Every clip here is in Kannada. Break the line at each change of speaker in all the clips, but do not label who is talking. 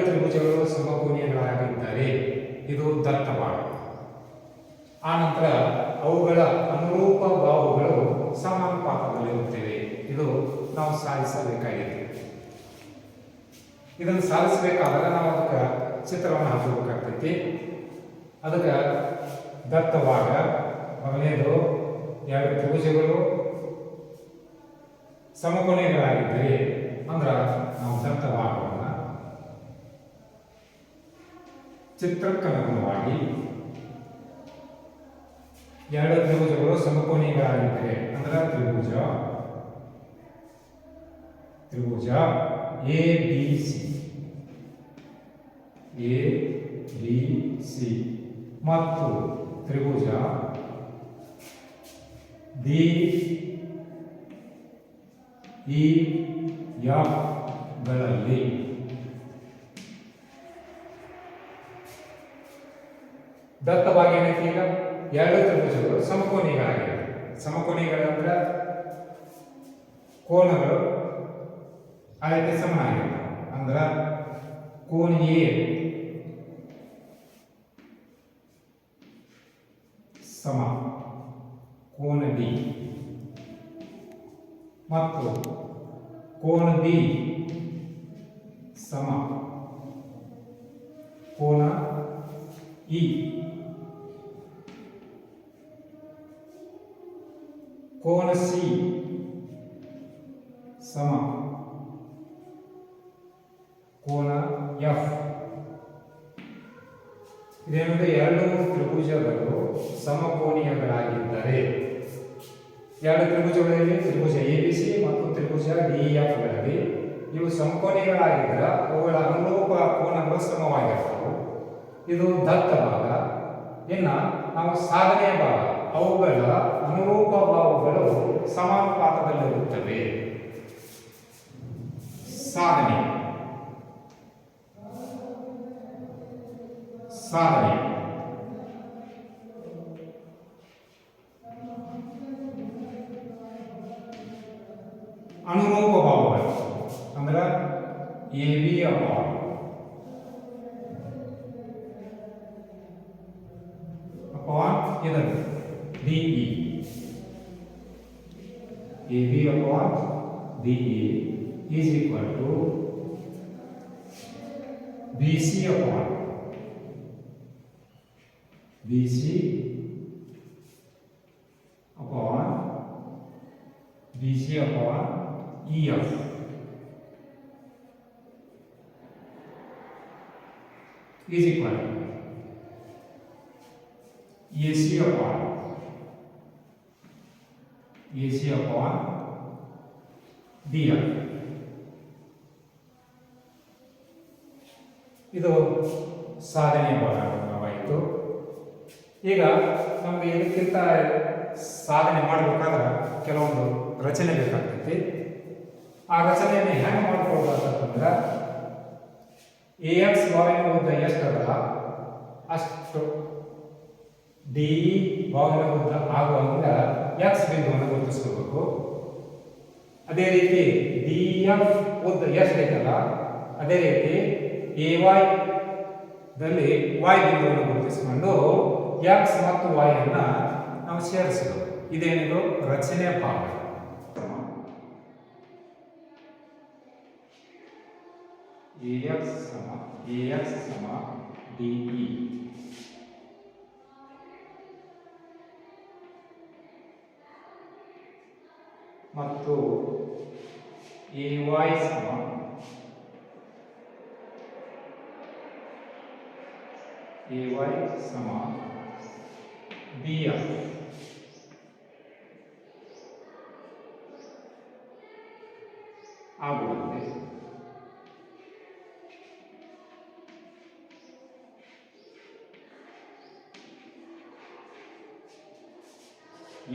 ತ್ರಿಭುಜಗಳು ಸಮಕೋನೀಯಗಳಾಗಿದ್ದರೆ. ಇದು ದತ್ತಬಾಣ ಆನಂತರ ಅವುಗಳ ಅನುರೂಪ ಬಾಹುಗಳು ಸಮಾನುಪಾತದಲ್ಲಿರುತ್ತವೆ. ಇದು ನಾವು ಸಾಧಿಸಬೇಕಾಗಿದೆ. ಇದನ್ನು ಸಾಧಿಸಬೇಕಾದಾಗ ನಾವು ಅದಕ್ಕೆ ಚಿತ್ರವನ್ನು ಹಾಕಬೇಕಾಗ್ತೈತಿ. ಅದಕ್ಕೆ ದತ್ತವಾಗ ಮೊದಲನೇದು ಎರಡು ತ್ರಿಭುಜಗಳು ಸಮಕೋನೀಯಗಳಾಗಿದ್ದರೆ, ಅಂದ್ರೆ ನಾವು ದತ್ತ ಚಿತ್ರಕ್ಕನುಗುಣವಾಗಿ ಎರಡು ತ್ರಿಭುಜಗಳು ಸಮಕೋನೀಯಗಳಾಗಿದ್ದರೆ ಅಂದ್ರೆ ತ್ರಿಭುಜ ತ್ರಿಭುಜ A B C A B C ಮತ್ತು ತ್ರಿಭುಜ ಡಿ ಇ ಎಫ್ ದತ್ತವಾಗಿ ಏನೈತಿ ಈಗ? ಎರಡು ತ್ರಿಭುಜಗಳು ಸಮಕೋನಿಗಳಾಗಿವೆ ಸಮಕೋನಿಗಳಂದ್ರೆ ಕೋನಗಳು ಅದಕ್ಕೆ ಸಮನಾಗಿವೆ. ಅಂದ್ರ ಕೋನ ಎ ಸಮ, ಕೋನ ಬಿ ಮತ್ತು ಕೋನ ಬಿ ಸಮ, ಕೋನ ಇ. ಕೋನ ಸಿ ಸಮ ಕೋನ ಎಫ್. ಇದೇನಂದ್ರೆ ಎರಡು ತ್ರಿಭುಜಗಳು ಸಮಕೋನೀಯಗಳಾಗಿದ್ದರೆ ಎರಡು ತ್ರಿಭುಜಗಳಲ್ಲಿ ತ್ರಿಭುಜ ಎ ಬಿ ಸಿ ಮತ್ತು ತ್ರಿಭುಜ ಡಿ ಎಫ್ಗಳಲ್ಲಿ ಇವು ಸಮಕೋನೀಯಗಳಾಗಿದ್ದರೆ ಅವುಗಳ ಅನುರೂಪ ಕೋನಗಳು ಸಮವಾಗಿರ್ತವೆ ಇದು ದತ್ತ ಭಾಗ ಇನ್ನು ನಾವು ಸಾಧನೆಯ ಭಾಗ. ಅವುಗಳ ಅನುರೂಪ ಭಾವಗಳು ಸಮಾನುಪಾತದಲ್ಲಿರುತ್ತವೆ ಸಾಧನೆ ಸಾಧನೆ ಅನುರೂಪ ಭಾವಗಳು ಅಂದ್ರೆ A B upon into BC upon BC upon BC upon EF. is equal to AC upon AC upon DF. ಇದು ಸಾಧನೆ ಭಾಗವಾಯಿತು ಈಗ ನಮಗೆ ಇದಕ್ಕಿಂತ ಸಾಧನೆ ಮಾಡಬೇಕಾದ್ರೆ ಕೆಲವೊಂದು ರಚನೆ ಬೇಕಾಗ್ತೈತಿ. ಆ ರಚನೆಯನ್ನು ಹೆಂಗೆ ಮಾಡ್ಕೊಳ್ಬೇಕಂತಂದ್ರೆ ಎ ಎಕ್ಸ್ ಬಾವಿನ ಉದ್ದ ಎಷ್ಟಲ್ಲ ಅಷ್ಟು ಡಿ ಬಾವಿನ ಉದ್ದ ಆಗುವಂಗ ಎಕ್ಸ್ ಬಿಂದುವನ್ನು ಗುರುತಿಸ್ಕೋಬೇಕು ಅದೇ ರೀತಿ ಡಿ ಎಫ್ ಉದ್ದ ಎಷ್ಟೈತಲ್ಲ ಅದೇ ರೀತಿ ಎ ವೈ ದಲ್ಲಿ ವೈ ಬಿಂದುವನ್ನು ಗುರುತಿಸಿಕೊಂಡು ಎಕ್ಸ್ ಮತ್ತು ವೈ ಅನ್ನ ನಾವು ಸೇರಿಸಬೇಕು ಇದೇನಿದು? ರಚನೆ ಭಾಗ ಎಕ್ಸ್ ಸಮ AX ಸಮ DE ಮತ್ತು AY ಸಮ AY ಸಮ BF ಆಗುತ್ತದೆ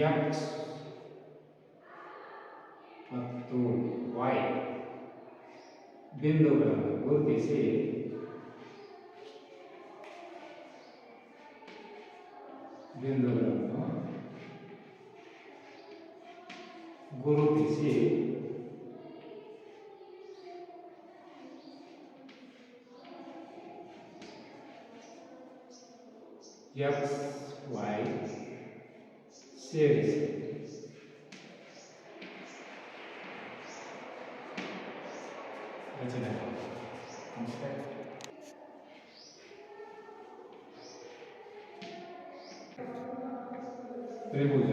ಎಕ್ಸ್ ಮತ್ತು ವೈ ಬಿಂದುಗಳನ್ನು ಗುರುತಿಸಿ वृंदवन गुरु किसी X Y series Tribhuja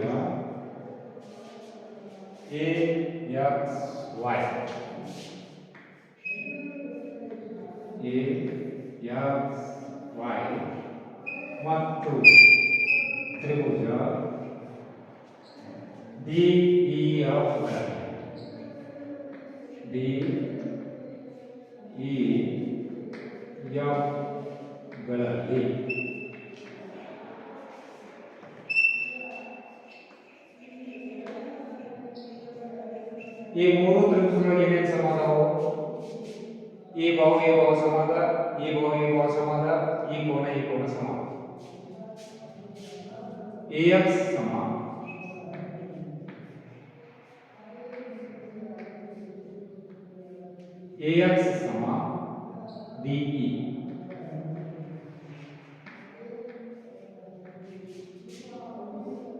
A X Y A X Y ಮತ್ತು ತ್ರಿಭುಜ D E F D E F ಗಳಲ್ಲಿ ಈ ಮೂರು ತ್ರಿಭುಜಗಳಿಗೆ ಏನೇನು ಸಮಾನವು ಈ ಬಾಹು ಈ ಬಾಹು ಸಮಾನ ಈ ಬಾಹು ಈ ಬಾಹು ಸಮಾನ ಈ ಕೋನ ಈ ಕೋನ ಸಮಾನ. ಎಕ್ಸ್ ಸಮ ಎಕ್ಸ್ ಸಮ ಡಿಇ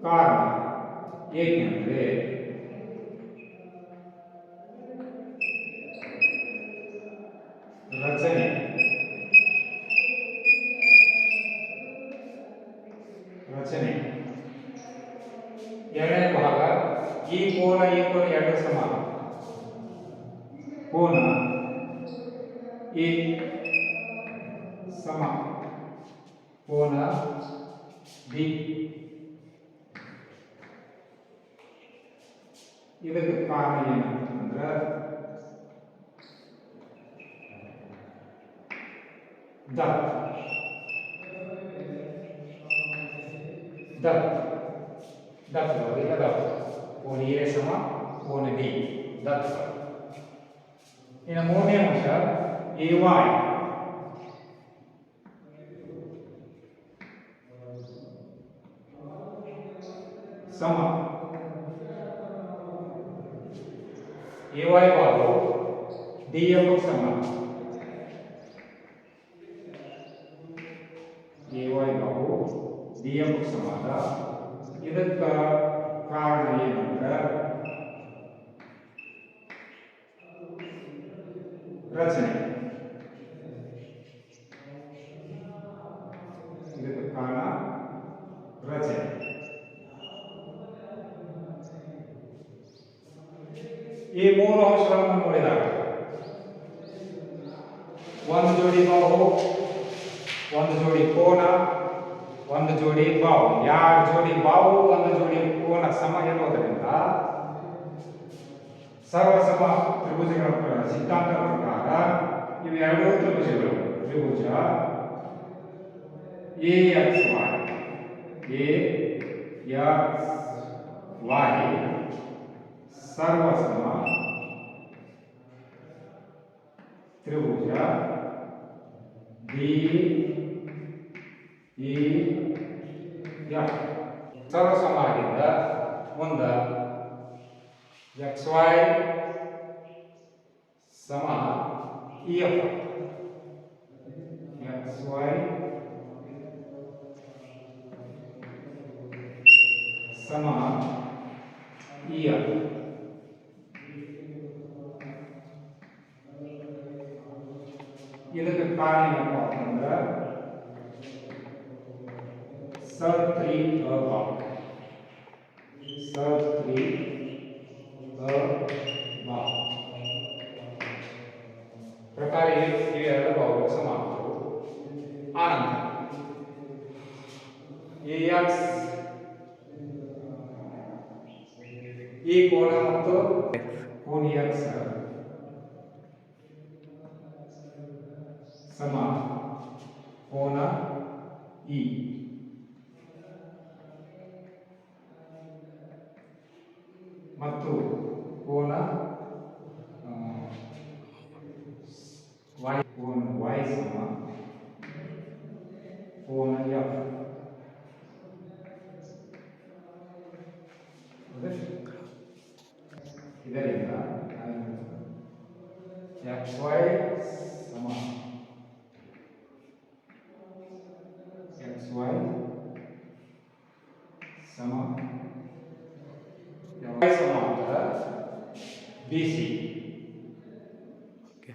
ಕಾರಣ ಏಕೆಂದರೆ ಕೋನ ಈ ಸಮ ಕೋನ ಡಿ ಇದಕ್ಕೆ ಕಾರಣ ಏನಂತಂದ್ರೆ ದತ್ ದತ್ ದತ್ ಈಗ ದತ್ ಕೋನ ಎ ಸಮ ಕೋನ ಡಿ ದತ್ ಇನ್ನು ಮೂರನೇ ಅಂಶ ಎ ವೈ ಸಮ ಎ ವೈ ಬಾಹು ಡಿ ಎಫ್ ಸಮ ಎ ವೈ ಬಾಹು ಡಿ ಎಫ್ ಸಮಾನ ಇದಕ್ಕೆ ಕಾರಣ ಏನಂದ್ರೆ ರಚನೆ ಇದಕ್ಕೆ ಕಾರಣ ರಚನೆ ಈ ಮೂರು ಅಂಶಗಳನ್ನು ನೋಡಿದಾಗ ಒಂದು ಜೋಡಿ ಬಾಹು ಒಂದು ಜೋಡಿ ಕೋನ ಒಂದು ಜೋಡಿ ಬಾವು ಎರಡು ಜೋಡಿ ಬಾವು ಒಂದು ಜೋಡಿ ಕೋನ ಸಮ ಎನ್ನುವುದರಿಂದ ಸರ್ವಸಮ ತ್ರಿಭುಜಗಳ ಪ್ರ- ಎರಡು ಇವೆರಡೂ ತ್ರಿಭುಜಗಳು ತ್ರಿಭುಜ A X Y A X Y ಸರ್ವಸಮ ತ್ರಿಭುಜ. ಡಿ ಇ ಎಫ್ ಸರ್ವಸಮ ಆಗಿದ್ದ ಒಂದು. ಎಕ್ಸ್ ವೈ ಸಮ. ಇ ಎಫ್ ಎಕ್ಸ್ ವೈ ಸಮ ಇ ಎಫ್ ಇದಕ್ಕೆ ಕಾರಣ ಏನಪ್ಪ ಅಂತಂದ್ರೆ ಸತ್ರಿ ಅಭಾವ ಸತ್ರಿ ಅಭಾವ ಪ್ರಕಾರ ಇವೆ ಇವೆರಡು ಭಾವಗಳು ಸಮಾನವು ಆನಂತರ ಎ ಎಕ್ಸ್ ಈ ಕೋನ ಮತ್ತು ಕೋನ ಎಕ್ಸ್ ಸಮ ಕೋನ E Yes, Okay.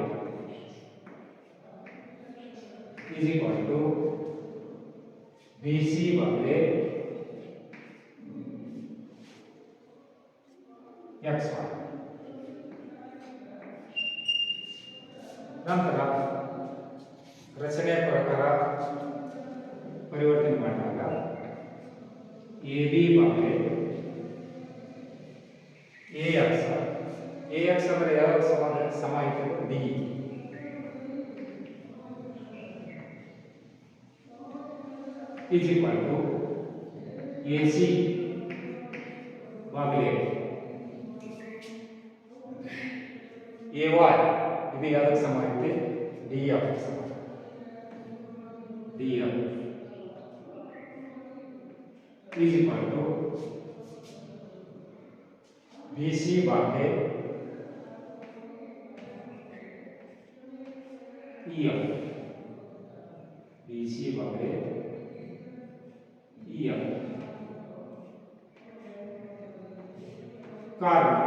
is equal to BC ಭಾಗಲೆ XY ನಂತರ ರಚನೆ ಪ್ರಕಾರ ಪರಿವರ್ತನೆ ಮಾಡಿದಾಗ A B ಭಾಗಲೆ A X A X ಅಂದರೆ ಯಾವ ಸಮ ಸಮ ಐತೆ D is equal to A C ಭಾಗಲೆ A Y ಇದು ಯಾವುದಕ್ಕೆ ಸಮ ಐತೆ ಡಿ ಎಫ್ ಸಮ D F is equal to BC Bhagya EF BC Bhagya Carlos.